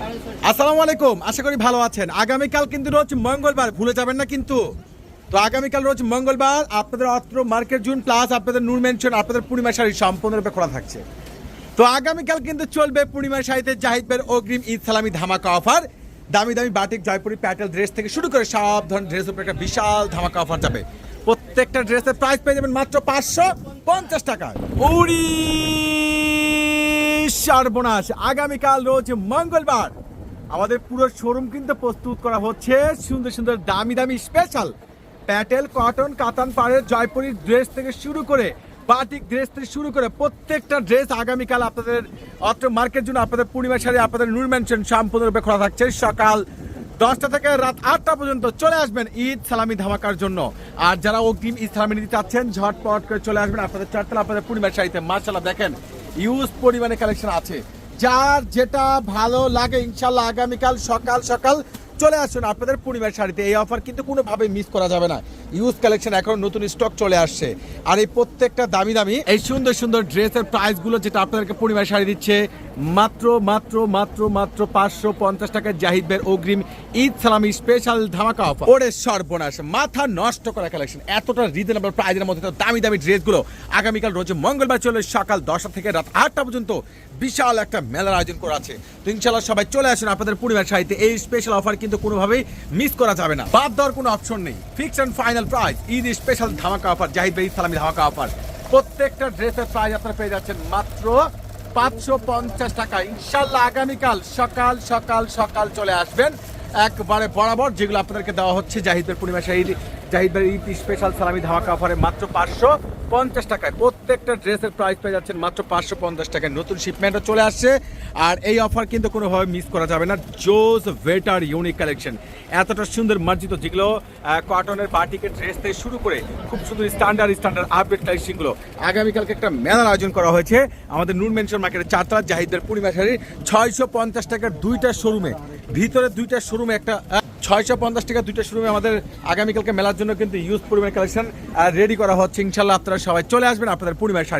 আসসালামু আলাইকুম, আশা করি ভালো আছেন। আগামীকাল কিন্তু রোজ মঙ্গলবার, ভুলে যাবেন না কিন্তু। তো আগামীকাল রোজ মঙ্গলবার আপনাদের অত্র মার্কেট জুন প্লাস আপনাদের নূর মেনশন আপনাদের পূর্ণিমা শাড়ি সম্পূর্ণরূপে খোলা থাকছে। তো আগামীকাল কিন্তু চলবে পূর্ণিমা শাড়িতে জাহিদের অগ্রিম ঈদ সালামি ধামাকা অফার। দামি দামি বাটিক, জয়পুরি প্যাটেল ড্রেস থেকে শুরু করে সব ধরনের ড্রেসের উপরে একটা বিশাল ধামাকা অফার যাবে। প্রত্যেকটা ড্রেসের প্রাইস পেয়ে যাবেন মাত্র পাঁচশো পঞ্চাশ টাকা উড়ি! সর্বনাশ। আগামীকাল রোজ মঙ্গলবার আমাদের পুরো শোরুম কিন্তু প্রস্তুত করা হচ্ছে। সুন্দর সুন্দর দামি দামি স্পেশাল প্যাটেল কটন কাতান পাড়ের জয়পুরি ড্রেস থেকে শুরু করে বাটিক ড্রেস থেকে শুরু করে প্রত্যেকটা ড্রেস আগামীকাল আপনাদের অত্র মার্কেট জন্য আপনাদের পূর্ণিমা শাড়ি, আপনাদের নূর ম্যানশন সম্পূর্ণরূপে খোলা থাকছে। সকাল দশটা থেকে রাত আটটা পর্যন্ত চলে আসবেন ঈদ সালামি ধামাকার জন্য। আর যারা অগ্রিম ঈদ সালামি নিতে চাচ্ছেন, ঝটপট করে চলে আসবেন। আপনাদের চারতলা, আপনাদের পূর্ণিমার শাড়িতে। মার্শাল্লাহ দেখেন ইউজ পরিমাণে কালেকশন আছে। যার যেটা ভালো লাগে ইনশাল্লাহ আগামীকাল সকাল সকাল চলে আসুন আপনাদের পূর্ণিমার শাড়িতে। এই অফার কিন্তু কোনোভাবে মিস করা যাবে না। ইউজ কালেকশন এখন নতুন স্টক চলে আসছে। আর এই প্রত্যেকটা দামি দামি, এই সুন্দর সুন্দর ড্রেসের প্রাইসগুলো যেটা আপনাদেরকে পূর্ণিমার শাড়ি দিচ্ছে, মাত্র মাত্র মাত্র মাত্র পাঁচশো পঞ্চাশ টাকার জাহিদ বের অগ্রিম ঈদ সালামি স্পেশাল ধামাকা অফার ওরে সর্বনাশ, মাথা নষ্ট করা কালেকশন এতটা রিজনেবল প্রাইজের মধ্যে দামি দামি ড্রেসগুলো আগামীকাল রোজ মঙ্গলবার চলে, সকাল দশটা থেকে রাত আটটা পর্যন্ত বিশাল একটা মেলার আয়োজন করা আছে। তো ইনশাল্লাহ সবাই চলে আসুন আপনাদের পরিবার সাহিত্যে। এই স্পেশাল অফার কিন্তু কোনোভাবেই মিস করা যাবে না। বাদ দেওয়ার কোনো অপশন নেই। Fix and final price Eid special ধামাকা অফার জাহিদ ভাই ইসলামী ধামাকা অফার প্রত্যেকটা ড্রেসের প্রাইস আপনারা পেয়ে যাচ্ছেন মাত্র পাঁচশো পঞ্চাশ টাকা। ইনশাল্লাহ আগামীকাল সকাল সকাল সকাল চলে আসবেন। একবারে বরাবর, যেগুলো আপনাদেরকে দেওয়া হচ্ছে জাহিদের পূর্ণিমা শাহিদ, জাহিদের ঈদ স্পেশাল সালামি ধামাকা অফারে মাত্র পাঁচশো পঞ্চাশ টাকায়। প্রত্যেকটা ড্রেসের প্রাইস পেয়ে যাচ্ছেন মাত্র পাঁচশো পঞ্চাশ টাকায় নতুন শিপমেন্টও চলে আসছে। আর এই অফার কিন্তু কোনোভাবে মিস করা যাবে না। জোস ভেটার ইউনিক কালেকশন এতটা সুন্দর মার্জিত যেগুলো কটনের বাটিকের ড্রেস থেকে শুরু করে খুব সুন্দর স্ট্যান্ডার্ড স্ট্যান্ডার্ড আপডেট কালেকশনগুলো আগামীকালকে একটা মেলার আয়োজন করা হয়েছে। আমাদের নুন মেনশন মার্কেটের চারতলা জাহিদের পূর্ণিমা শাড়ি ছয়শো পঞ্চাশ টাকার দুইটা শোরুমে ভিতরে দুইটা শোরুম একটা ছয়শো পঞ্চাশ টাকা দুইটা শোরুমে আমাদের আগামীকালকে মেলার জন্য কিন্তু ইউজ পরিমাণ কালেকশন রেডি করা হচ্ছে। ইনশাল্লাহ আপনারা সবাই চলে আসবেন আপনাদের পূর্ণিমার শাড়ি।